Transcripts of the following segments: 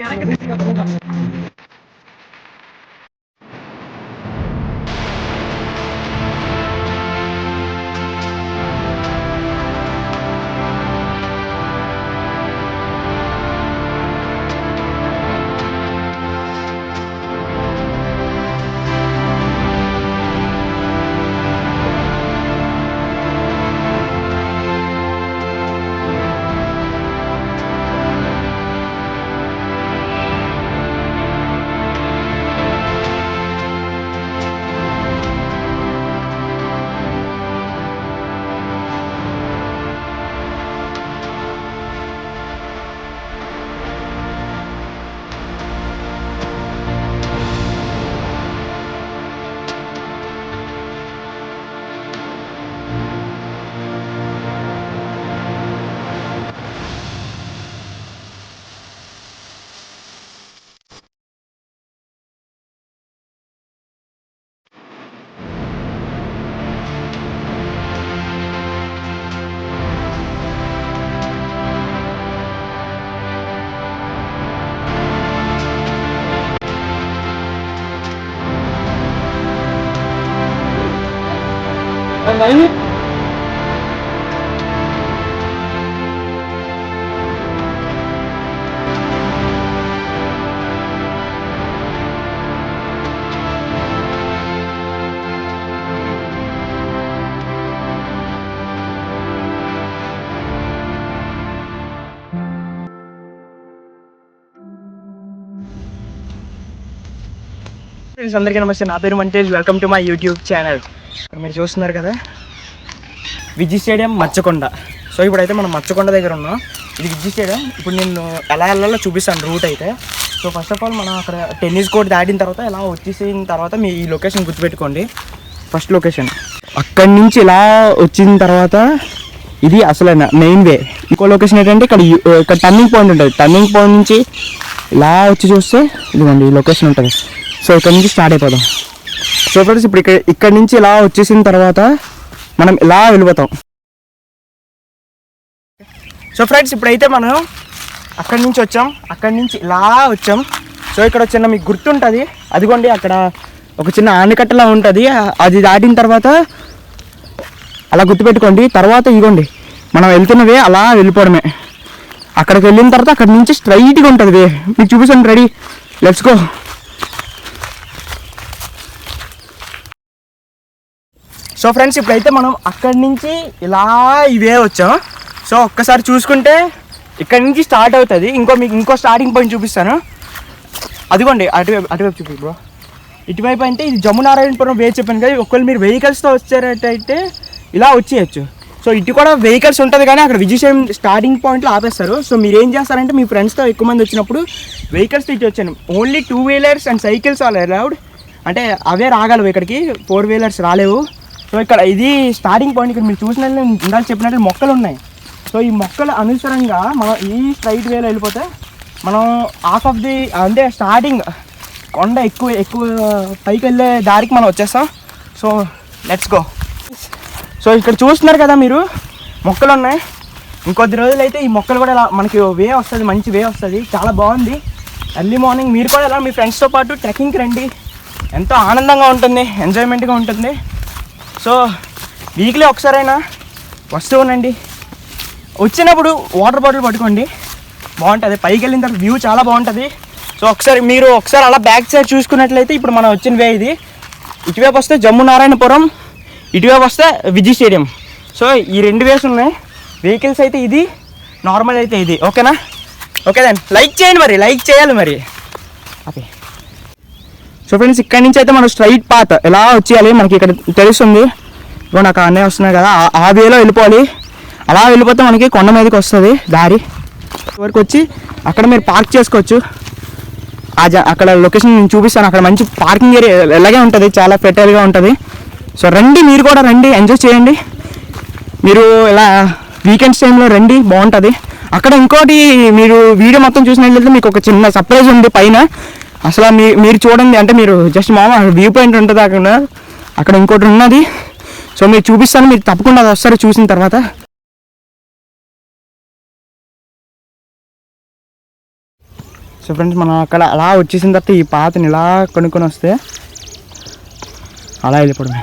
எனக்கு ఫ్రెండ్స్ అందరికీ నమస్తే. నా పేరు మంటేజ్ welcome to my YouTube channel మీరు చూస్తున్నారు కదా. విజయ్ స్టేడియం మచ్చకొండ. సో ఇప్పుడైతే మనం మచ్చకొండ దగ్గర ఉన్నాం. ఇది విజయ్ స్టేడియం. ఇప్పుడు నేను ఎలా వెళ్ళాలో చూపిస్తాను రూట్ అయితే. సో ఫస్ట్ ఆఫ్ ఆల్ మనం అక్కడ టెన్నిస్ కోర్ట్ దాటిన తర్వాత ఇలా వచ్చేసిన తర్వాత మీ ఈ లొకేషన్ గుర్తుపెట్టుకోండి. ఫస్ట్ లొకేషన్ అక్కడి నుంచి ఇలా వచ్చిన తర్వాత ఇది అసలైన మెయిన్ వే ఇంకో లొకేషన్ ఏంటంటే ఇక్కడ ఇక్కడ టర్నింగ్ పాయింట్ ఉంటుంది. టర్నింగ్ పాయింట్ నుంచి ఇలా వచ్చి చూస్తే ఇదిగోండి ఈ లొకేషన్ ఉంటుంది. సో ఇక్కడ నుంచి స్టార్ట్ అయిపోదాం. సో ఫ్రెండ్స్ ఇప్పుడు ఇక్కడ ఇక్కడ నుంచి ఇలా వచ్చేసిన తర్వాత మనం ఇలా వెళ్ళిపోతాం సో ఫ్రెండ్స్ ఇప్పుడైతే మనం అక్కడి నుంచి వచ్చాం. అక్కడి నుంచి ఇలా వచ్చాం. సో ఇక్కడ చిన్న మీకు గుర్తుంటుంది. అదిగోండి అక్కడ ఒక చిన్న ఆనకట్టలా ఉంటుంది. అది దాటిన తర్వాత అలా గుర్తుపెట్టుకోండి. తర్వాత ఇగోండి మనం వెళ్తున్నవే అలా వెళ్ళిపోవడమే. అక్కడికి వెళ్ళిన తర్వాత అక్కడి నుంచి స్ట్రైట్గా ఉంటుంది వే. మీకు చూపిస్తాను ready. Let's go so friends ఇప్పుడైతే మనం అక్కడి నుంచి ఇలా ఇవే వచ్చాం. సో ఒక్కసారి చూసుకుంటే ఇక్కడ నుంచి స్టార్ట్ అవుతుంది. ఇంకో మీకు ఇంకో స్టార్టింగ్ పాయింట్ చూపిస్తాను. అదిగోండి అటువైపు అటువైపు చూపి బ్రో. ఇటువైపు అంటే ఇది జమునారాయణపురం వే చెప్పాను కదా ఒకవేళ మీరు వెహికల్స్తో వచ్చారంటే ఇలా వచ్చేయచ్చు. సో ఇటు కూడా వెహికల్స్ ఉంటుంది కానీ అక్కడ విజయశయం స్టార్టింగ్ పాయింట్లో ఆపేస్తారు. సో మీరు ఏం చేస్తారంటే మీ ఫ్రెండ్స్తో ఎక్కువ మంది వచ్చినప్పుడు వెహికల్స్ ఇటు వచ్చాను. Only two wheelers and cycles all allowed అంటే అవే రాగలవు ఇక్కడికి. ఫోర్ వీలర్స్ రాలేవు. సో ఇక్కడ ఇది స్టార్టింగ్ పాయింట్ ఇక్కడ మీరు చూసిన ఇందాక చెప్పినట్టు మొక్కలు ఉన్నాయి. సో ఈ మొక్కల అనుసరంగా మనం ఈ స్ట్రైట్ వేలో వెళ్ళిపోతే మనం హాఫ్ ఆఫ్ ది అంటే స్టార్టింగ్ కొండ ఎక్కువ ఎక్కువ పైకి వెళ్ళే దారికి మనం వచ్చేస్తాం. సో లెట్స్ గో సో ఇక్కడ చూస్తున్నారు కదా మీరు మొక్కలు ఉన్నాయి. ఇంకొద్ది రోజులు అయితే ఈ మొక్కలు కూడా ఇలా మనకి వే వస్తుంది మంచి వే వస్తుంది. చాలా బాగుంది. ఎర్లీ మార్నింగ్ మీరు కూడా ఇలా మీ ఫ్రెండ్స్తో పాటు ట్రెక్కింగ్కి రండి. ఎంతో ఆనందంగా ఉంటుంది ఎంజాయ్మెంట్గా ఉంటుంది. సో వీక్లీ ఒకసారైనా వస్తూ ఉండండి. వచ్చినప్పుడు వాటర్ బాటిల్ పట్టుకోండి. బాగుంటుంది. పైకి వెళ్ళిన తర్వాత వ్యూ చాలా బాగుంటుంది. సో ఒకసారి మీరు ఒకసారి అలా బ్యాక్ సైడ్ చూసుకున్నట్లయితే ఇప్పుడు మనం వచ్చిన వే ఇది. ఇటువైపు వస్తే జమ్ము నారాయణపురం ఇటువైపు వస్తే విజయ్ స్టేడియం. సో ఈ రెండు వేస్ ఉన్నాయి. వెహికల్స్ అయితే ఇది నార్మల్ అయితే ఇది. ఓకేనా ఓకే దాన్ని లైక్ చేయండి మరి. లైక్ చేయాలి మరి. అదే సో ఫ్రెండ్స్ ఇక్కడ నుంచి అయితే మనం స్ట్రైట్ పాత్ ఎలా వచ్చేయాలి మనకి ఇక్కడ తెలుస్తుంది. ఇప్పుడు నాకు అన్నీ వస్తున్నాయి కదా ఆ- వేలో వెళ్ళిపోవాలి. అలా వెళ్ళిపోతే మనకి కొండ మీదకి వస్తుంది దారి. వరకు వచ్చి అక్కడ మీరు పార్క్ చేసుకోవచ్చు. ఆ అక్కడ లొకేషన్ నేను చూపిస్తాను. అక్కడ మంచి పార్కింగ్ ఏరియా ఎలాగే ఉంటుంది చాలా ఫెటైల్గా ఉంటుంది. సో రండి మీరు కూడా రండి ఎంజాయ్ చేయండి. మీరు ఇలా వీకెండ్స్ టైంలో రండి బాగుంటుంది. అక్కడ ఇంకోటి మీరు వీడియో మొత్తం చూసినట్లయితే మీకు ఒక చిన్న సర్ప్రైజ్ ఉంది పైన. అసలు మీ మీరు చూడండి అంటే మీరు జస్ట్ మామ వ్యూ పాయింట్ ఉంటుంది అక్కడ అక్కడ ఇంకోటి ఉన్నది. సో మీరు చూపిస్తాను మీరు తప్పకుండా అది వస్తారు చూసిన తర్వాత. సో ఫ్రెండ్స్ మనం అక్కడ అలా వచ్చేసిన తర్వాత ఈ పాతని ఇలా కొనుక్కొని వస్తే అలా వెళ్ళిపోవడమే.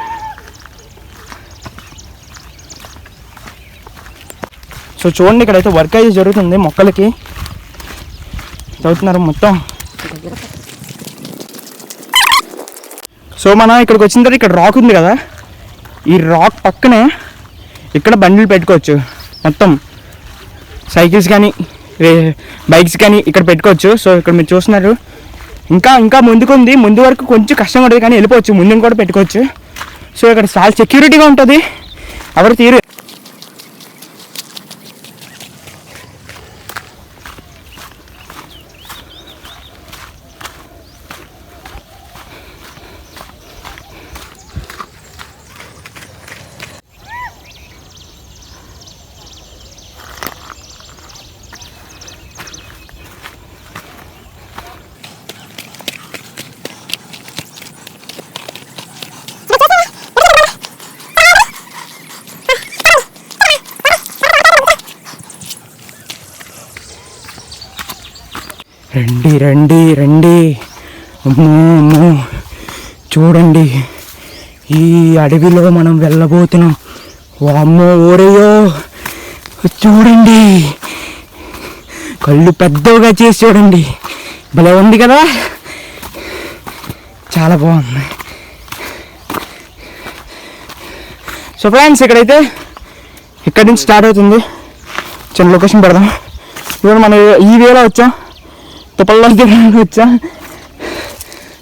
సో చూడండి ఇక్కడైతే వర్క్ అయితే జరుగుతుంది మొక్కలకి. చదువుతున్నారు మొత్తం. సో మనం ఇక్కడికి వచ్చిన తర్వాత ఇక్కడ రాక్ ఉంది కదా ఈ రాక్ పక్కనే ఇక్కడ బండిలు పెట్టుకోవచ్చు. మొత్తం సైకిల్స్ కానీ బైక్స్ కానీ ఇక్కడ పెట్టుకోవచ్చు. సో ఇక్కడ మీరు చూస్తున్నారు. ఇంకా ఇంకా ముందుకుంది. ముందు వరకు కొంచెం కష్టం ఉంటుంది కానీ వెళ్ళిపోవచ్చు. ముందు కూడా పెట్టుకోవచ్చు. సో ఇక్కడ చాలా సెక్యూరిటీగా ఉంటుంది. ఎవరు తీరు రండి రండి. అమ్మో అమ్మో. చూడండి ఈ అడవిలో మనం వెళ్ళబోతున్నాం. అమ్మో ఓరయ్యో. చూడండి. కళ్ళు పెద్దగా చేసి చూడండి. భలే ఉంది కదా? చాలా బాగుంది. సో ఫ్రెండ్స్ ఇక్కడైతే ఇక్కడి నుంచి స్టార్ట్ అవుతుంది. చిన్న లొకేషన్ పెడదాం. ఇప్పుడు మనం ఈ వేలో వచ్చాం. తుప్పల్లో దిగడానికి వచ్చా.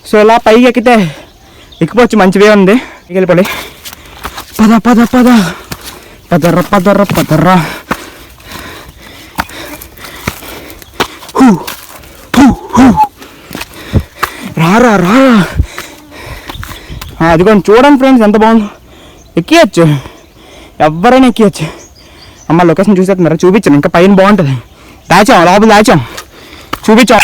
సో ఇలా పైకి ఎక్కితే ఎక్కిపోవచ్చు మంచివే ఉంది. పైకి వెళ్ళిపోయి పద పద పద. పదర్ర పదర్ర పదర్ర. రారా రారా ఆ, అదిగోండి చూడండి ఫ్రెండ్స్ ఎంత బాగుంది. ఎక్కియచ్చు. ఎవరైనా ఎక్కియచ్చు. అమ్మ లొకేషన్ చూసేస్తున్నారు? చూపించాను ఇంకా పైన బాగుంటుంది. దాచాం లోపల దాచాం. చూపించాం.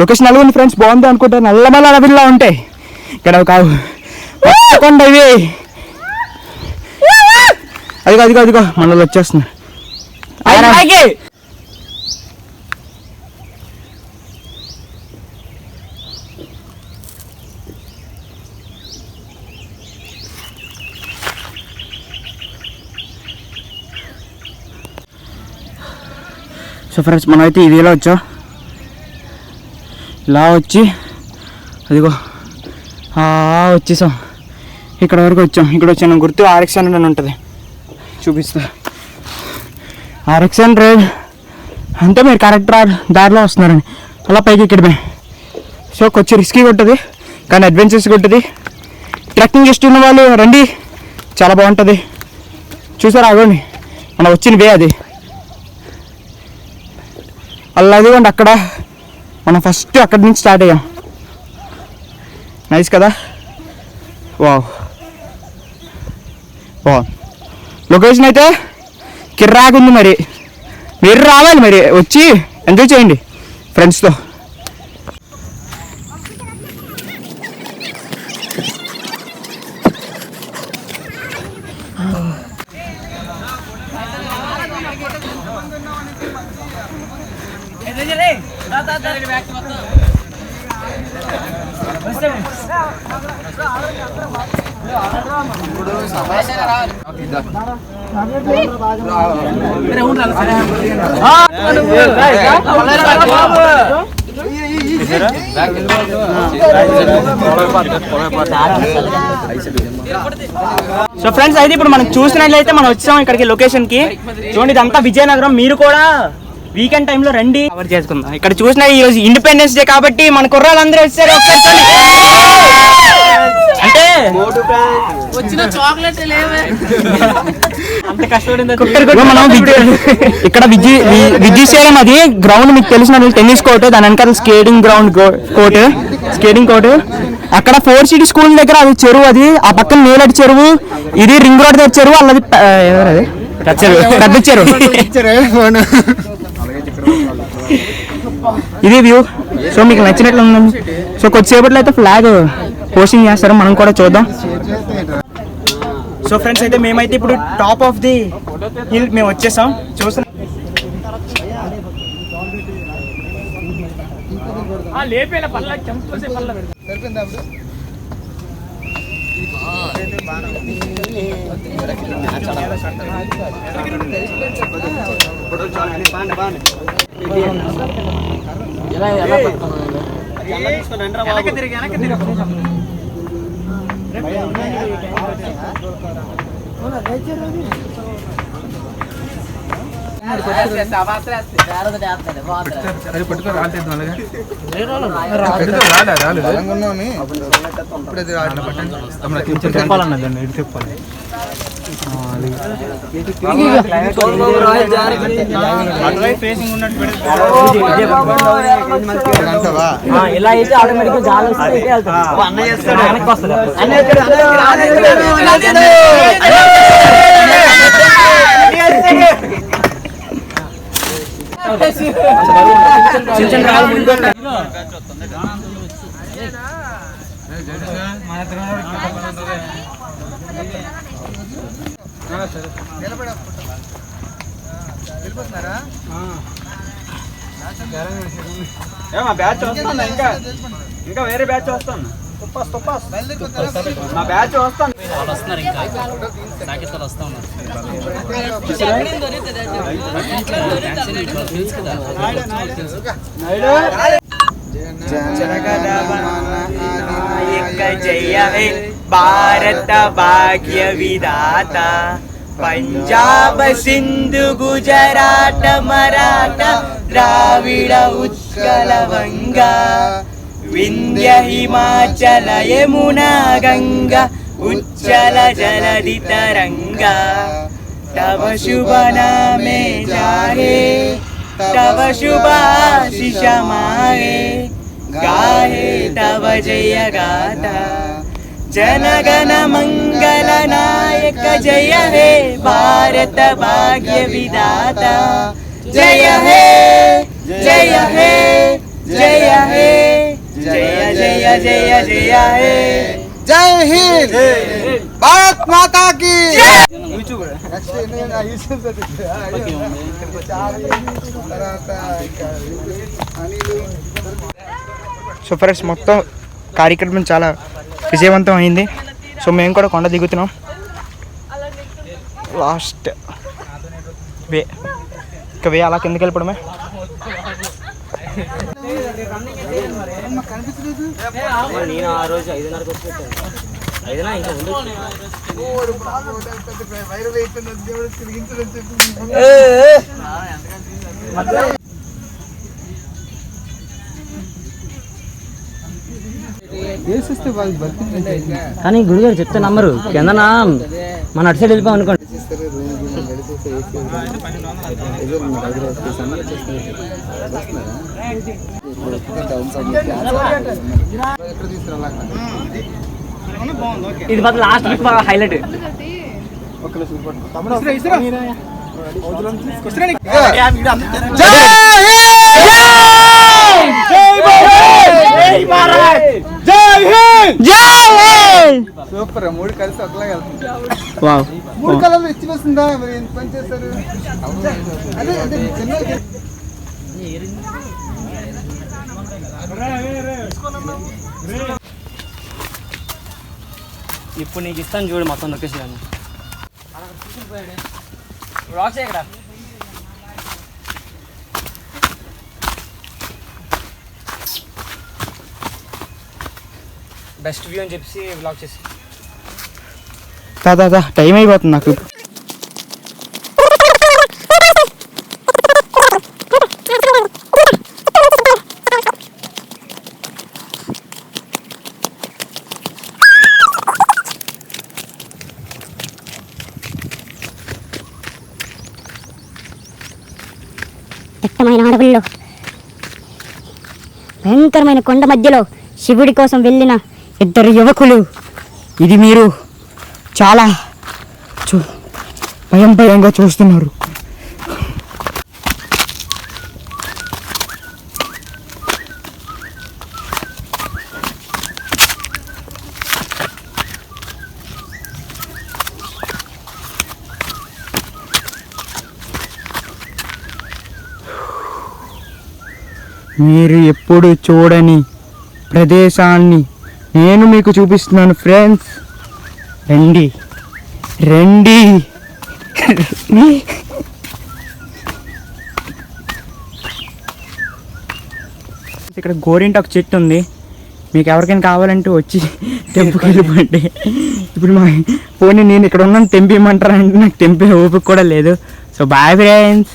లొకేషన్ అలాగే ఫ్రెండ్స్ బాగుంది అనుకుంటా నల్లమల్ల అడవిలా ఉంటాయి ఇక్కడ కావు కొండ ఇవి. అదిగో అదిగో అదిగో మనలో వచ్చేస్తుంది సో ఫ్రెండ్స్ మనమైతే అయితే ఇది ఇలా వచ్చాం. ఇలా వచ్చి అదిగో వచ్చేసాం. ఇక్కడ వరకు వచ్చాం. ఇక్కడ వచ్చాను గుర్తు ఆర్ఎక్స్ హండ్రెడ్ అని ఉంటుంది. చూపిస్తా. ఆర్ఎక్స్ హండ్రెడ్ అంటే మీరు కరెక్ట్ రా దారిలో వస్తున్నారని. అలా పైకి ఎక్కడమే. సో కొంచెం రిస్కీగా ఉంటుంది కానీ అడ్వెంచర్స్గా ఉంటుంది ట్రెక్కింగ్ ఇష్టం ఉన్న వాళ్ళు రండి. చాలా బాగుంటుంది. చూసారా అగోండి మనం వచ్చిన వే అది. అలా అదిగోండి అక్కడ. మనం ఫస్ట్ అక్కడి నుంచి స్టార్ట్ అయ్యాం. నైస్ కదా? వావ్ వావ్ లొకేషన్ అయితే కిర్రాకుంది మరి. మీరు రావాలి మరి. వచ్చి ఎంజాయ్ చేయండి ఫ్రెండ్స్తో సో ఫ్రెండ్స్ అయితే ఇప్పుడు మనం చూసినట్లయితే మనం వచ్చాం ఇక్కడికి లొకేషన్కి చూడండి ఇదంతా విజయనగరం. మీరు కూడా వీకెండ్ టైంలో రండి కవర్ చేసుకుందాం ఇక్కడ చూసిన ఈ రోజు ఇండిపెండెన్స్ డే కాబట్టి మన కుర్రాళ్ళందరూ వచ్చారు ఒకసారి. అంటే వచ్చిన చాక్లెట్ విద్యు- ఇక్కడ విద్యు స్టేడియం అది గ్రౌండ్ మీకు తెలిసిన టెన్నిస్ కోర్ట్ దాని వెనకాల skating ground court skating court అక్కడ ఫోర్ సిటీ స్కూల్ దగ్గర అది చెరువు అది ఆ పక్కన నీలటి చెరువు ఇది రింగ్ రోడ్ దగ్గర చెరువు అల్లది ప- ఎవరు అది పెద్ద చెరువు పెద్ద చెరువు ఇది వ్యూ. సో మీకు నచ్చినట్లు ఉందండి సో కొద్దిసేపట్లో అయితే ఫ్లాగ్ పోస్టింగ్ చేస్తారు మనం కూడా చూద్దాం. సో ఫ్రెండ్స్ అయితే మేమైతే ఇప్పుడు టాప్ ఆఫ్ ది హిల్ మేము వచ్చేసాం. చూస్తున్నాం ఇలా అయితే ఆటోమేటిక్ జాలి వస్తే వెనక్కి వస్తుంది మా బ్యాచ్ వస్తుంది ఇంకా? ఇంకా వేరే బ్యాచ్ వస్తుంది? మా బ్యాచ్ వస్తుంది. వాళ్ళు వస్తున్నారు ఇంకా సాకిత్తాలు వస్తా ఉన్నారు తెలుసు కదా నాయక జయ भारतभाग्यविदाता पञ्जाब सिन्धु गुजरात मराठ द्राविड उत्कल गङ्गा हिमाचल यमुना गङ्गा उज्जल जलदि तरङ्गा तव शुभ नामे मे तव शुभाशिष शिशमाये गाहे तव जय गाता जनगण मंगल नायक जय हे भारत भाग्य विदाता जय हे जय हे जय हे जय जय जय जय हे జై హింద్ భారత్ మాతా కి సో ఫ్రెండ్స్ మొత్తం కార్యక్రమం చాలా విజయవంతం అయింది. సో మేము కూడా కొండ దిగుతున్నాం. Last way. ఇక వే అలా కిందకి వెళ్ళిపోవడమే. నేను ఆ రోజు ఐదున్నరకు వచ్చి కానీ ఇంకా గారు చెప్తే నమ్మరు. కిందన మన అటు సైడ్ వెళ్ళిపోయాం అనుకోండి. ఇది మాత్రం లాస్ట్ వీక్ బాగా హైలైట్ సూపర్ మూడు కలిసి ఒకలాగా వెళ్తుంది. వావ్. మూడు కలర్లు ఇచ్చి వస్తుందా? మరి ఎంత పని చేస్తారు? అదే అదే చిన్న ఇప్పుడు నీకు ఇస్తాను చూడు మొత్తం లొకేషన్ ఇక్కడ బెస్ట్ వ్యూ అని చెప్పి బ్లాక్ చేసి. దాదా టైం అయిపోతుంది నాకు. దట్టమైన అడవుల్లో భయంకరమైన కొండ మధ్యలో శివుడి కోసం వెళ్ళిన ఇద్దరు యువకులు. ఇది మీరు చాలా చూ భయం భయంగా చూస్తున్నారు. మీరు ఎప్పుడు చూడని ప్రదేశాన్ని నేను మీకు చూపిస్తున్నాను ఫ్రెండ్స్ రండి. రండి. ఇక్కడ గోరింటాకు చెట్టు ఉంది. మీకు ఎవరికైనా కావాలంటే వచ్చి తెంపుకెళ్ళిపోండి ఇప్పుడు మా పోనీ నేను ఇక్కడ ఉన్నాను తెంపిమంటారా అంటే నాకు తెంపే ఓపిక కూడా లేదు. సో బాయ్ ఫ్రెండ్స్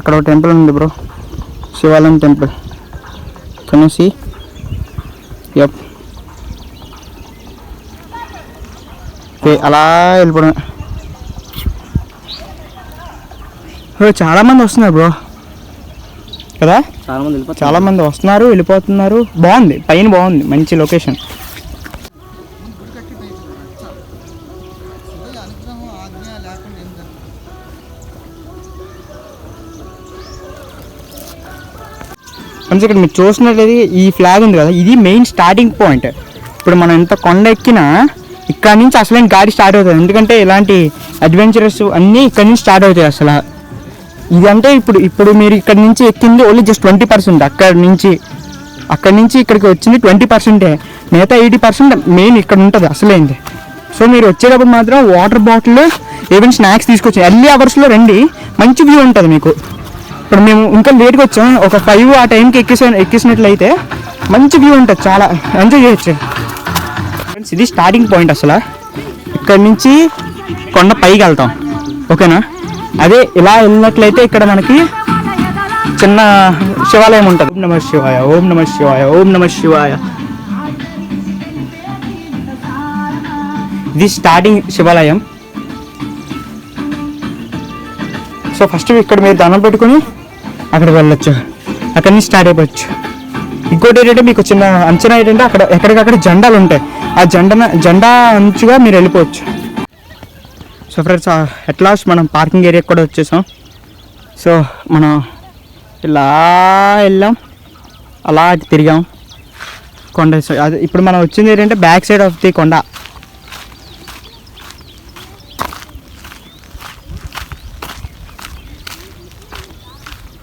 అక్కడ ఒక టెంపుల్ ఉంది బ్రో. శివాలయం temple. Can you see yup అలా వెళ్ళిపోవడం బ్రో చాలా మంది వస్తున్నారు బ్రో. కదా? చాలా మంది వెళ్ళిపోతారు చాలా మంది వస్తున్నారు వెళ్ళిపోతున్నారు. బాగుంది. పైన బాగుంది. మంచి లొకేషన్ ఫ్రెండ్స్ ఇక్కడ మీరు చూసినట్లయితే ఈ ఫ్లాగ్ ఉంది కదా ఇది మెయిన్ స్టార్టింగ్ పాయింట్ ఇప్పుడు మనం ఎంత కొండ ఎక్కినా ఇక్కడ నుంచి అసలైన గాడి స్టార్ట్ అవుతుంది. ఎందుకంటే ఇలాంటి అడ్వెంచరస్ అన్నీ ఇక్కడ నుంచి స్టార్ట్ అవుతాయి అసలు. ఇది అంటే ఇప్పుడు ఇప్పుడు మీరు ఇక్కడ నుంచి ఎక్కింది ఓన్లీ జస్ట్ ట్వంటీ పర్సెంట్ అక్కడ నుంచి అక్కడ నుంచి ఇక్కడికి వచ్చింది ట్వంటీ పర్సెంటే మిగతా ఎయిటీ పర్సెంట్ మెయిన్ ఇక్కడ ఉంటుంది అసలైంది. సో మీరు వచ్చేటప్పుడు మాత్రం వాటర్ బాటిల్ ఏవైనా స్నాక్స్ తీసుకొచ్చి ఎర్లీ అవర్స్లో రండి మంచి వ్యూ ఉంటుంది మీకు. ఇప్పుడు మేము ఇంకా లేట్గా వచ్చాం. ఒక ఫైవ్ ఆ టైంకి ఎక్కేసా ఎక్కేసినట్లయితే మంచి వ్యూ ఉంటుంది. చాలా ఎంజాయ్ చేయొచ్చు. ఫ్రెండ్స్ ఇది స్టార్టింగ్ పాయింట్ అసలు. ఇక్కడ నుంచి కొండ పైకి వెళ్తాం. ఓకేనా? అదే ఇలా వెళ్ళినట్లయితే ఇక్కడ మనకి చిన్న శివాలయం ఉంటుంది. ఓం నమ శివాయ ఓం నమ శివాయ ఓం నమ శివాయ. ఇది స్టార్టింగ్ శివాలయం. సో ఫస్ట్ ఇక్కడ మీరు దండం పెట్టుకొని అక్కడికి వెళ్ళొచ్చు. అక్కడి నుంచి స్టార్ట్ అయిపోవచ్చు. ఇంకోటి ఏంటంటే మీకు చిన్న అంచనా ఏంటంటే అక్కడ ఎక్కడికక్కడ జెండాలు ఉంటాయి. ఆ జెండా జెండా అంచుగా మీరు వెళ్ళిపోవచ్చు. సో ఫ్రెండ్స్ అట్ లాస్ట్ మనం పార్కింగ్ ఏరియా కూడా వచ్చేసాం. సో మనం ఇలా వెళ్ళాం. అలా అటు తిరిగాం. కొండ అది ఇప్పుడు మనం వచ్చింది ఏంటంటే బ్యాక్ సైడ్ ఆఫ్ ది కొండ.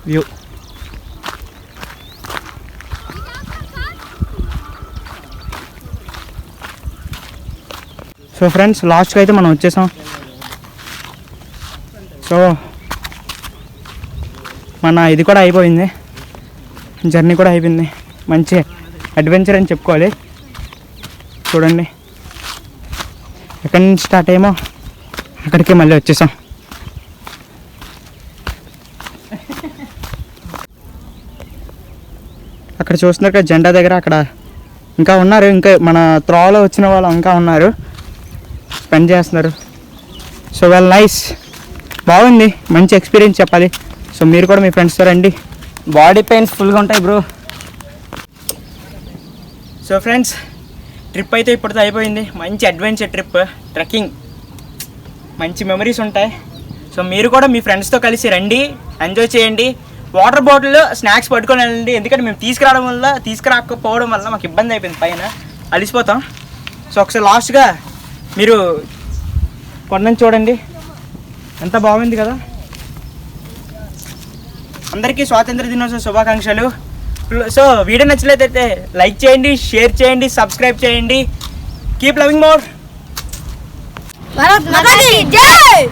వ్యూ సో ఫ్రెండ్స్ లాస్ట్కి అయితే మనం వచ్చేసాం. సో మన ఇది కూడా అయిపోయింది. జర్నీ కూడా అయిపోయింది. మంచి అడ్వెంచర్ అని చెప్పుకోవాలి. చూడండి. ఎక్కడి నుంచి స్టార్ట్ అయ్యామో అక్కడికి మళ్ళీ వచ్చేసాం. అక్కడ చూస్తున్నారు కదా జెండా దగ్గర అక్కడ. ఇంకా ఉన్నారు ఇంకా మన త్రోలో వచ్చిన వాళ్ళు ఇంకా ఉన్నారు. స్పెండ్ చేస్తున్నారు. సో వెల్ నైస్ బాగుంది. మంచి ఎక్స్పీరియన్స్ చెప్పాలి. సో మీరు కూడా మీ ఫ్రెండ్స్తో రండి. బాడీ పెయిన్స్ ఫుల్గా ఉంటాయి బ్రో సో ఫ్రెండ్స్ ట్రిప్ అయితే ఇప్పటితో అయిపోయింది. మంచి అడ్వెంచర్ ట్రిప్ ట్రెక్కింగ్ మంచి మెమరీస్ ఉంటాయి. సో మీరు కూడా మీ ఫ్రెండ్స్తో కలిసి రండి. ఎంజాయ్ చేయండి. వాటర్ బాటిల్ స్నాక్స్ పట్టుకొని వెళ్ళండి ఎందుకంటే మేము తీసుకురావడం వల్ల తీసుకురాకపోవడం వల్ల మాకు ఇబ్బంది అయిపోయింది పైన. అలిసిపోతాం. సో ఒకసారి లాస్ట్గా మీరు కొండని చూడండి. ఎంత బాగుంది కదా? అందరికీ స్వాతంత్ర దినోత్సవ శుభాకాంక్షలు. సో వీడియో నచ్చలేదైతే లైక్ చేయండి షేర్ చేయండి సబ్స్క్రైబ్ చేయండి. కీప్ లవింగ్ మోర్ జై